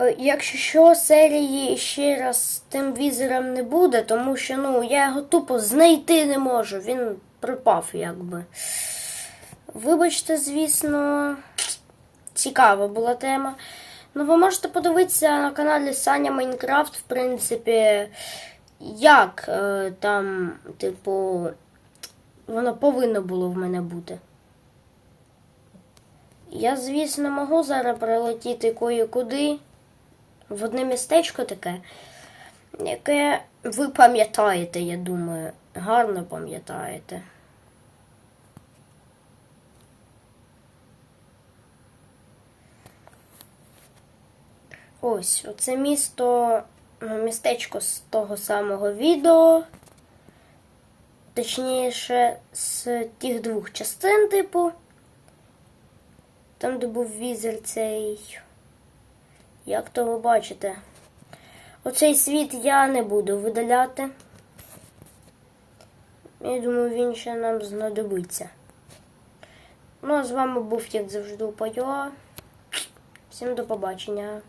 Е, Якщо що, серії ще раз з тим візером не буде, тому що ну, я його тупо знайти не можу. Він пропав якби. Вибачте, звісно, цікава була тема. Ну, ви можете подивитися на каналі Саня Майнкрафт, в принципі, як е, там, типу, воно повинно було в мене бути. Я, звісно, можу зараз прилетіти кое-куди в одне містечко таке, яке ви пам'ятаєте, я думаю, гарно пам'ятаєте. Ось, оце місто, містечко з того самого відео. Точніше, з тих двох частин, типу. Там, де був візер цей. Як то ви бачите? Оцей світ я не буду видаляти. Я думаю, він ще нам знадобиться. Ну, а з вами був, як завжди, Пайо. Всім до побачення.